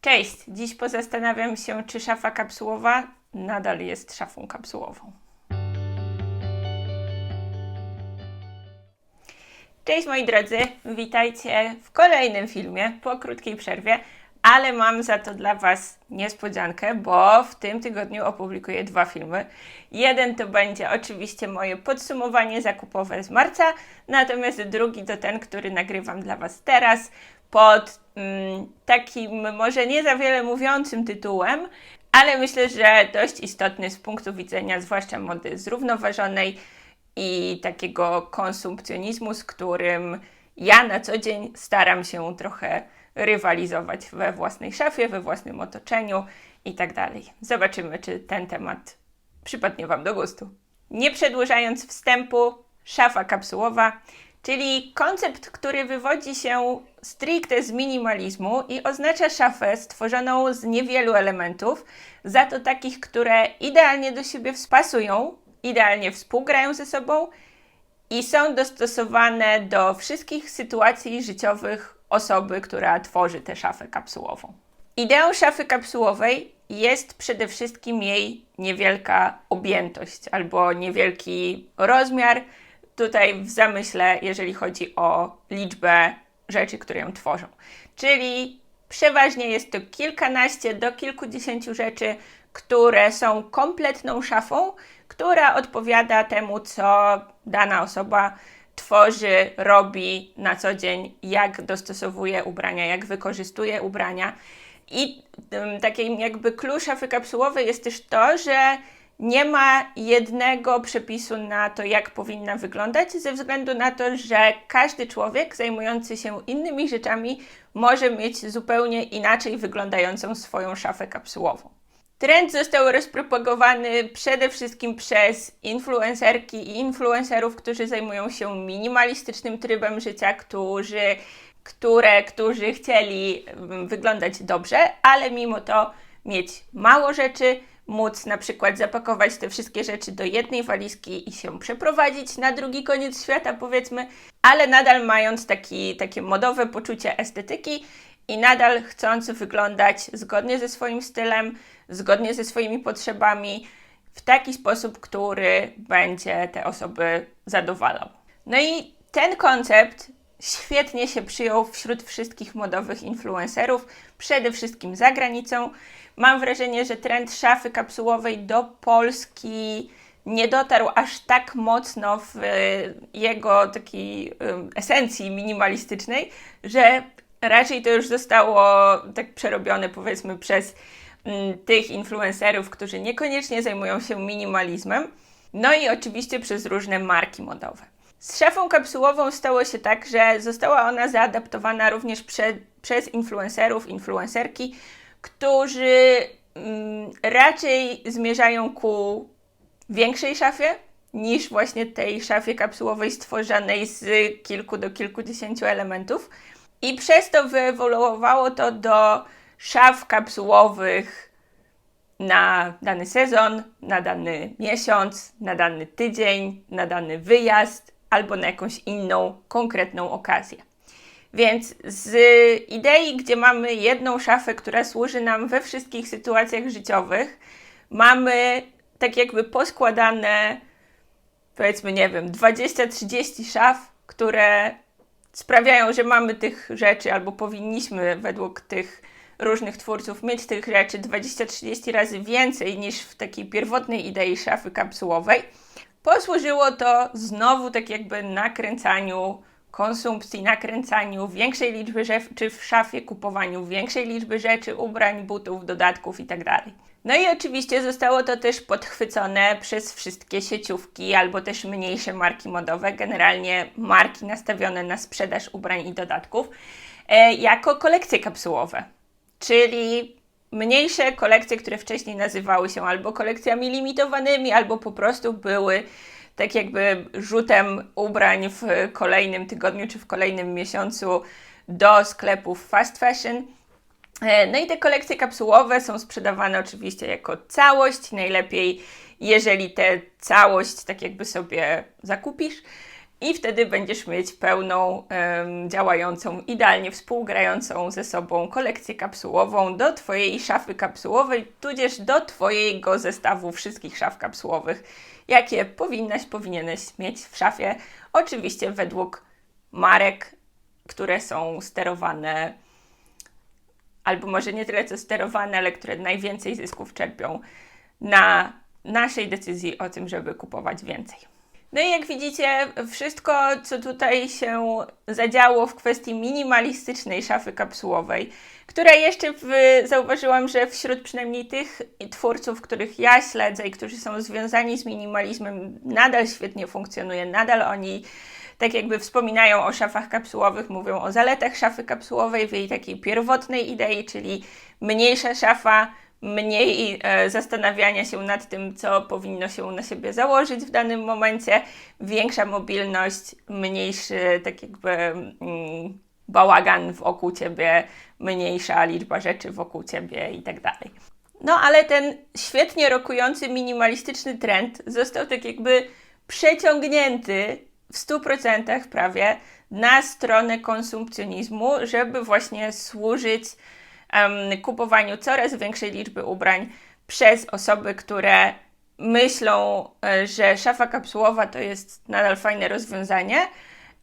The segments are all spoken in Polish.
Cześć! Dziś pozastanawiam się, czy szafa kapsułowa nadal jest szafą kapsułową. Cześć moi drodzy, witajcie w kolejnym filmie po krótkiej przerwie, ale mam za to dla Was niespodziankę, bo w tym tygodniu opublikuję dwa filmy. Jeden to będzie oczywiście moje podsumowanie zakupowe z marca, natomiast drugi to ten, który nagrywam dla Was teraz pod mm, takim może nie za wiele mówiącym tytułem, ale myślę, że dość istotny z punktu widzenia zwłaszcza mody zrównoważonej i takiego konsumpcjonizmu, z którym ja na co dzień staram się trochę rywalizować we własnej szafie, we własnym otoczeniu i tak dalej. Zobaczymy, czy ten temat przypadnie Wam do gustu. Nie przedłużając wstępu, szafa kapsułowa, czyli koncept, który wywodzi się stricte z minimalizmu i oznacza szafę stworzoną z niewielu elementów, za to takich, które idealnie do siebie wspasują, idealnie współgrają ze sobą i są dostosowane do wszystkich sytuacji życiowych osoby, która tworzy tę szafę kapsułową. Ideą szafy kapsułowej jest przede wszystkim jej niewielka objętość albo niewielki rozmiar. Tutaj w zamyśle, jeżeli chodzi o liczbę rzeczy, które ją tworzą. Czyli przeważnie jest to kilkanaście do kilkudziesięciu rzeczy, które są kompletną szafą, która odpowiada temu, co dana osoba tworzy, robi na co dzień, jak dostosowuje ubrania, jak wykorzystuje ubrania. I um, takim jakby klucz szafy kapsułowej jest też to, że nie ma jednego przepisu na to, jak powinna wyglądać, ze względu na to, że każdy człowiek zajmujący się innymi rzeczami może mieć zupełnie inaczej wyglądającą swoją szafę kapsułową. Trend został rozpropagowany przede wszystkim przez influencerki i influencerów, którzy zajmują się minimalistycznym trybem życia, którzy, które, którzy chcieli mm, wyglądać dobrze, ale mimo to mieć mało rzeczy, móc na przykład zapakować te wszystkie rzeczy do jednej walizki i się przeprowadzić na drugi koniec świata, powiedzmy, ale nadal mając taki, takie modowe poczucie estetyki i nadal chcąc wyglądać zgodnie ze swoim stylem, zgodnie ze swoimi potrzebami, w taki sposób, który będzie te osoby zadowalał. No i ten koncept świetnie się przyjął wśród wszystkich modowych influencerów, przede wszystkim za granicą. Mam wrażenie, że trend szafy kapsułowej do Polski nie dotarł aż tak mocno w jego takiej esencji minimalistycznej, że raczej to już zostało tak przerobione powiedzmy przez tych influencerów, którzy niekoniecznie zajmują się minimalizmem, no i oczywiście przez różne marki modowe. Z szafą kapsułową stało się tak, że została ona zaadaptowana również prze, przez influencerów, influencerki, którzy mm, raczej zmierzają ku większej szafie niż właśnie tej szafie kapsułowej stworzonej z kilku do kilkudziesięciu elementów. I przez to wyewoluowało to do szaf kapsułowych na dany sezon, na dany miesiąc, na dany tydzień, na dany wyjazd albo na jakąś inną konkretną okazję. Więc z idei, gdzie mamy jedną szafę, która służy nam we wszystkich sytuacjach życiowych, mamy tak jakby poskładane, powiedzmy, nie wiem, 20-30 szaf, które sprawiają, że mamy tych rzeczy, albo powinniśmy według tych różnych twórców mieć tych rzeczy 20-30 razy więcej niż w takiej pierwotnej idei szafy kapsułowej, posłużyło to znowu tak jakby nakręcaniu konsumpcji, nakręcaniu większej liczby rzeczy w szafie, kupowaniu większej liczby rzeczy, ubrań, butów, dodatków itd. Tak no i oczywiście zostało to też podchwycone przez wszystkie sieciówki albo też mniejsze marki modowe, generalnie marki nastawione na sprzedaż ubrań i dodatków, e, jako kolekcje kapsułowe. Czyli mniejsze kolekcje, które wcześniej nazywały się albo kolekcjami limitowanymi, albo po prostu były tak jakby rzutem ubrań w kolejnym tygodniu czy w kolejnym miesiącu do sklepów fast fashion E, no i te kolekcje kapsułowe są sprzedawane oczywiście jako całość. Najlepiej, jeżeli tę całość tak jakby sobie zakupisz. I wtedy będziesz mieć pełną, działającą, idealnie współgrającą ze sobą kolekcję kapsułową do Twojej szafy kapsułowej, tudzież do Twojego zestawu wszystkich szaf kapsułowych, jakie powinnaś, powinieneś mieć w szafie. Oczywiście według marek, które są sterowane, albo może nie tyle co sterowane, ale które najwięcej zysków czerpią na naszej decyzji o tym, żeby kupować więcej. No i jak widzicie, wszystko, co tutaj się zadziało w kwestii minimalistycznej szafy kapsułowej, która jeszcze w, zauważyłam, że wśród przynajmniej tych twórców, których ja śledzę i którzy są związani z minimalizmem, nadal świetnie funkcjonuje, nadal oni tak jakby wspominają o szafach kapsułowych, mówią o zaletach szafy kapsułowej w jej takiej pierwotnej idei, czyli mniejsza szafa, mniej e, zastanawiania się nad tym, co powinno się na siebie założyć w danym momencie, większa mobilność, mniejszy tak jakby mm, bałagan wokół ciebie, mniejsza liczba rzeczy wokół ciebie i tak dalej. No ale ten świetnie rokujący minimalistyczny trend został tak jakby przeciągnięty w 100% prawie na stronę konsumpcjonizmu, żeby właśnie służyć kupowaniu coraz większej liczby ubrań przez osoby, które myślą, e, że szafa kapsułowa to jest nadal fajne rozwiązanie,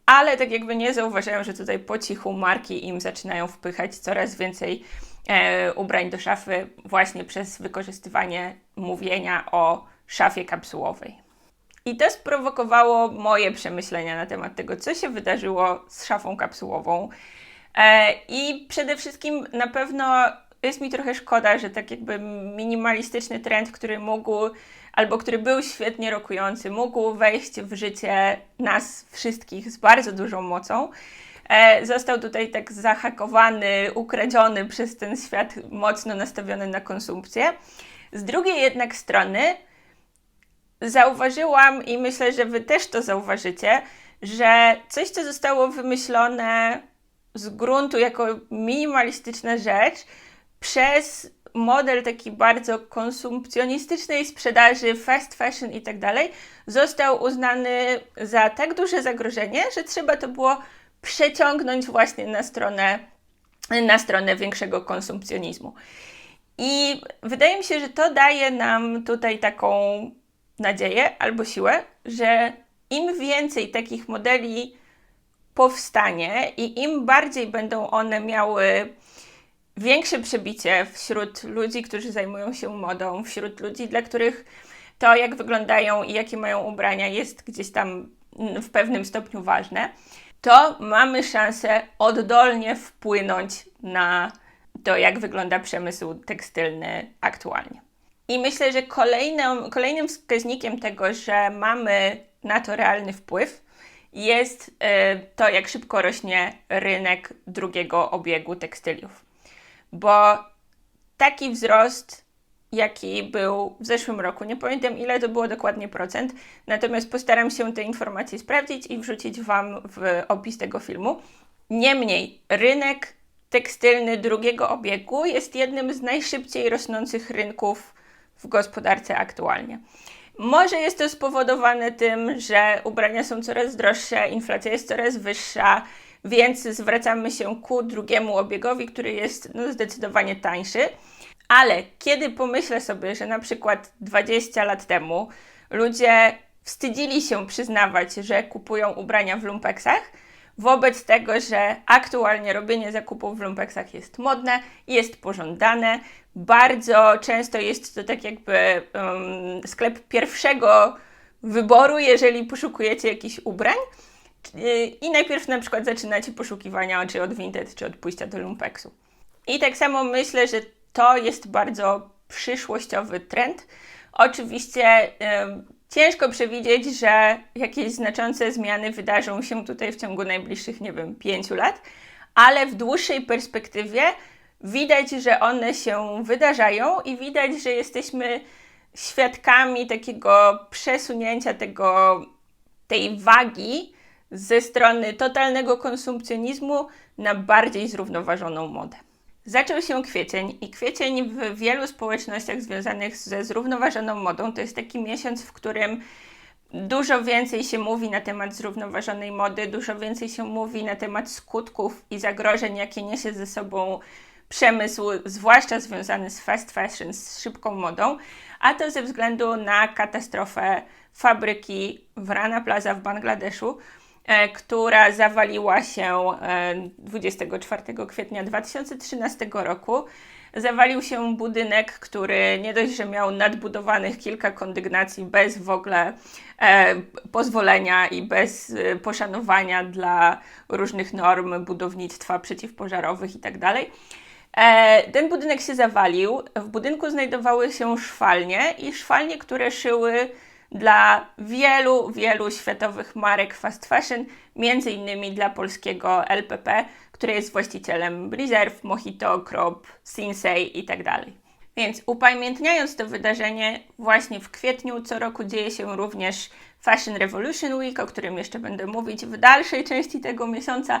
ale tak jakby nie zauważają, że tutaj po cichu marki im zaczynają wpychać coraz więcej e, ubrań do szafy właśnie przez wykorzystywanie mówienia o szafie kapsułowej. I to sprowokowało moje przemyślenia na temat tego, co się wydarzyło z szafą kapsułową. E, I przede wszystkim na pewno jest mi trochę szkoda, że tak jakby minimalistyczny trend, który mógł, albo który był świetnie rokujący, mógł wejść w życie nas wszystkich z bardzo dużą mocą, e, został tutaj tak zahakowany, ukradziony przez ten świat mocno nastawiony na konsumpcję. Z drugiej jednak strony, zauważyłam i myślę, że Wy też to zauważycie, że coś, co zostało wymyślone z gruntu jako minimalistyczna rzecz, przez model taki bardzo konsumpcjonistycznej sprzedaży, fast fashion i tak dalej, został uznany za tak duże zagrożenie, że trzeba to było przeciągnąć właśnie na stronę, na stronę większego konsumpcjonizmu. I wydaje mi się, że to daje nam tutaj taką nadzieję albo siłę, że im więcej takich modeli powstanie i im bardziej będą one miały większe przebicie wśród ludzi, którzy zajmują się modą, wśród ludzi, dla których to, jak wyglądają i jakie mają ubrania, jest gdzieś tam w pewnym stopniu ważne, to mamy szansę oddolnie wpłynąć na to, jak wygląda przemysł tekstylny aktualnie. I myślę, że kolejnym, kolejnym wskaźnikiem tego, że mamy na to realny wpływ, jest e, to, jak szybko rośnie rynek drugiego obiegu tekstyliów. Bo taki wzrost, jaki był w zeszłym roku, nie pamiętam ile to było dokładnie procent, natomiast postaram się te informacje sprawdzić i wrzucić Wam w opis tego filmu. Niemniej, rynek tekstylny drugiego obiegu jest jednym z najszybciej rosnących rynków w gospodarce aktualnie. Może jest to spowodowane tym, że ubrania są coraz droższe, inflacja jest coraz wyższa, więc zwracamy się ku drugiemu obiegowi, który jest no, zdecydowanie tańszy. Ale kiedy pomyślę sobie, że na przykład 20 lat temu ludzie wstydzili się przyznawać, że kupują ubrania w lumpeksach, wobec tego, że aktualnie robienie zakupów w lumpeksach jest modne, jest pożądane. Bardzo często jest to tak jakby um, sklep pierwszego wyboru, jeżeli poszukujecie jakichś ubrań. I najpierw na przykład zaczynacie poszukiwania czy od Vinted, czy od pójścia do lumpeksu. I tak samo myślę, że to jest bardzo przyszłościowy trend. Oczywiście ciężko przewidzieć, że jakieś znaczące zmiany wydarzą się tutaj w ciągu najbliższych, nie wiem, pięciu lat, ale w dłuższej perspektywie widać, że one się wydarzają i widać, że jesteśmy świadkami takiego przesunięcia tego, tej wagi ze strony totalnego konsumpcjonizmu na bardziej zrównoważoną modę. Zaczął się kwiecień i kwiecień w wielu społecznościach związanych ze zrównoważoną modą to jest taki miesiąc, w którym Dużo więcej się mówi na temat zrównoważonej mody, dużo więcej się mówi na temat skutków i zagrożeń, jakie niesie ze sobą przemysł, zwłaszcza związany z fast fashion, z szybką modą, a to ze względu na katastrofę fabryki w Rana Plaza w Bangladeszu, która zawaliła się 24 e, kwietnia 2013 roku. Zawalił się budynek, który nie dość, że miał nadbudowanych kilka kondygnacji bez w ogóle e, pozwolenia i bez e, poszanowania dla różnych norm budownictwa przeciwpożarowych itd. Tak e, ten budynek się zawalił. W budynku znajdowały się szwalnie i szwalnie, które szyły dla wielu, wielu światowych marek fast fashion, między innymi dla polskiego LPP, który jest właścicielem Reserve, Mojito, Crop, Sinsei itd. Tak Więc upamiętniając to wydarzenie, właśnie w kwietniu co roku dzieje się również Fashion Revolution Week, o którym jeszcze będę mówić w dalszej części tego miesiąca,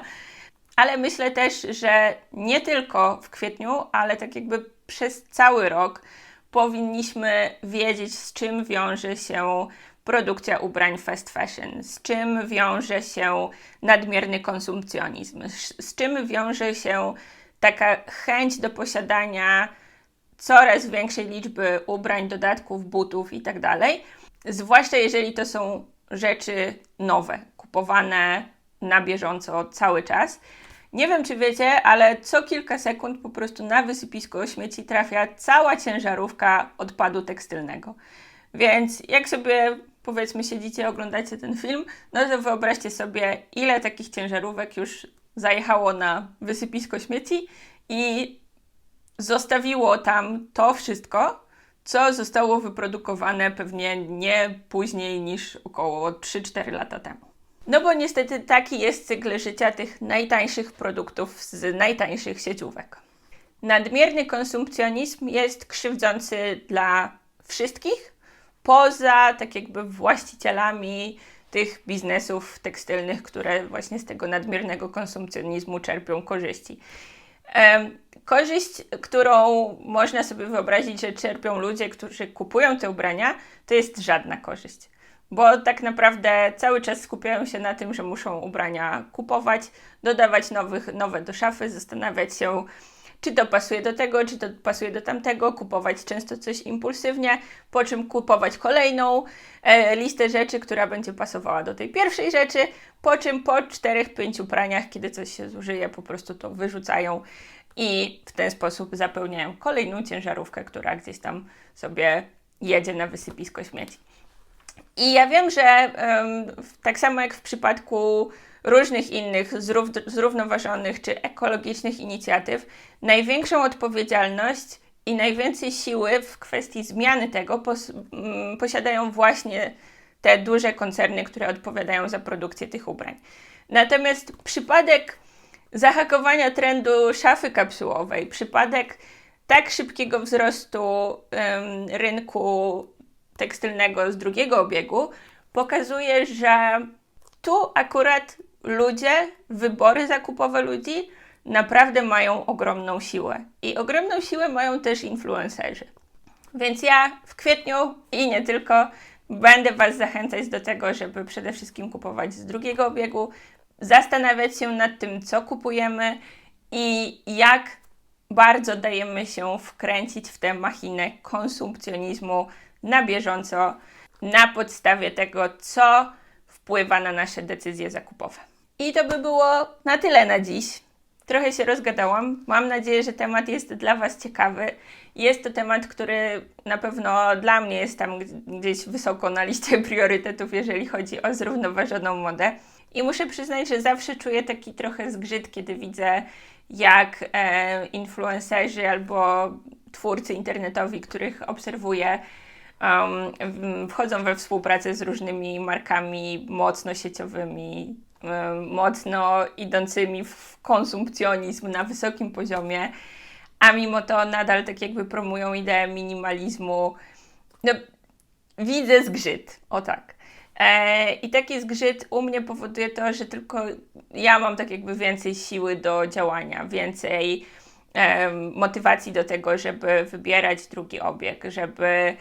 ale myślę też, że nie tylko w kwietniu, ale tak jakby przez cały rok powinniśmy wiedzieć, z czym wiąże się produkcja ubrań fast fashion, z czym wiąże się nadmierny konsumpcjonizm, z czym wiąże się taka chęć do posiadania coraz większej liczby ubrań, dodatków, butów itd. Tak Zwłaszcza jeżeli to są rzeczy nowe, kupowane na bieżąco cały czas. Nie wiem, czy wiecie, ale co kilka sekund po prostu na wysypisko śmieci trafia cała ciężarówka odpadu tekstylnego. Więc jak sobie powiedzmy siedzicie, oglądacie ten film, no to wyobraźcie sobie, ile takich ciężarówek już zajechało na wysypisko śmieci i zostawiło tam to wszystko, co zostało wyprodukowane pewnie nie później niż około 3-4 lata temu. No bo niestety taki jest cykl życia tych najtańszych produktów z najtańszych sieciówek. Nadmierny konsumpcjonizm jest krzywdzący dla wszystkich, poza tak jakby właścicielami tych biznesów tekstylnych, które właśnie z tego nadmiernego konsumpcjonizmu czerpią korzyści. Korzyść, którą można sobie wyobrazić, że czerpią ludzie, którzy kupują te ubrania, to jest żadna korzyść bo tak naprawdę cały czas skupiają się na tym, że muszą ubrania kupować, dodawać nowych, nowe do szafy, zastanawiać się, czy to pasuje do tego, czy to pasuje do tamtego, kupować często coś impulsywnie, po czym kupować kolejną e, listę rzeczy, która będzie pasowała do tej pierwszej rzeczy, po czym po czterech, pięciu praniach, kiedy coś się zużyje, po prostu to wyrzucają i w ten sposób zapełniają kolejną ciężarówkę, która gdzieś tam sobie jedzie na wysypisko śmieci. I ja wiem, że tak samo jak w przypadku różnych innych zrów, zrównoważonych czy ekologicznych inicjatyw, największą odpowiedzialność i najwięcej siły w kwestii zmiany tego pos, um, posiadają właśnie te duże koncerny, które odpowiadają za produkcję tych ubrań. Natomiast przypadek zahakowania trendu szafy kapsułowej, przypadek tak szybkiego wzrostu rynku tekstylnego z drugiego obiegu pokazuje, że tu akurat ludzie, wybory zakupowe ludzi naprawdę mają ogromną siłę. I ogromną siłę mają też influencerzy. Więc ja w kwietniu i nie tylko będę Was zachęcać do tego, żeby przede wszystkim kupować z drugiego obiegu, zastanawiać się nad tym, co kupujemy i jak bardzo dajemy się wkręcić w tę machinę konsumpcjonizmu na bieżąco na podstawie tego, co wpływa na nasze decyzje zakupowe. I to by było na tyle na dziś. Trochę się rozgadałam. Mam nadzieję, że temat jest dla Was ciekawy. Jest to temat, który na pewno dla mnie jest tam gdzieś wysoko na liście priorytetów, jeżeli chodzi o zrównoważoną modę. I muszę przyznać, że zawsze czuję taki trochę zgrzyt, kiedy widzę, jak e, influencerzy albo twórcy internetowi, których obserwuję, um, wchodzą we współpracę z różnymi markami mocno sieciowymi, um, mocno idącymi w konsumpcjonizm na wysokim poziomie, a mimo to nadal tak jakby promują ideę minimalizmu. No, widzę zgrzyt, o tak. E, I taki zgrzyt u mnie powoduje to, że tylko ja mam tak jakby więcej siły do działania, więcej motywacji do tego, żeby wybierać drugi obieg, żeby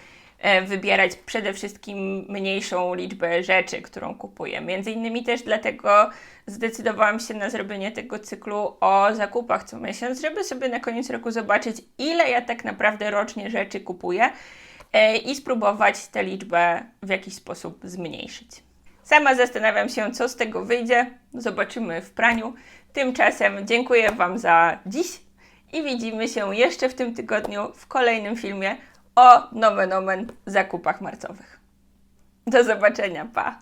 wybierać przede wszystkim mniejszą liczbę rzeczy, którą kupuję. Między innymi też dlatego zdecydowałam się na zrobienie tego cyklu o zakupach co miesiąc, żeby sobie na koniec roku zobaczyć, ile ja tak naprawdę rocznie rzeczy kupuję e, i spróbować tę liczbę w jakiś sposób zmniejszyć. Sama zastanawiam się, co z tego wyjdzie. Zobaczymy w praniu. Tymczasem dziękuję Wam za dziś i widzimy się jeszcze w tym tygodniu w kolejnym filmie o nomen omen zakupach marcowych. Do zobaczenia, pa!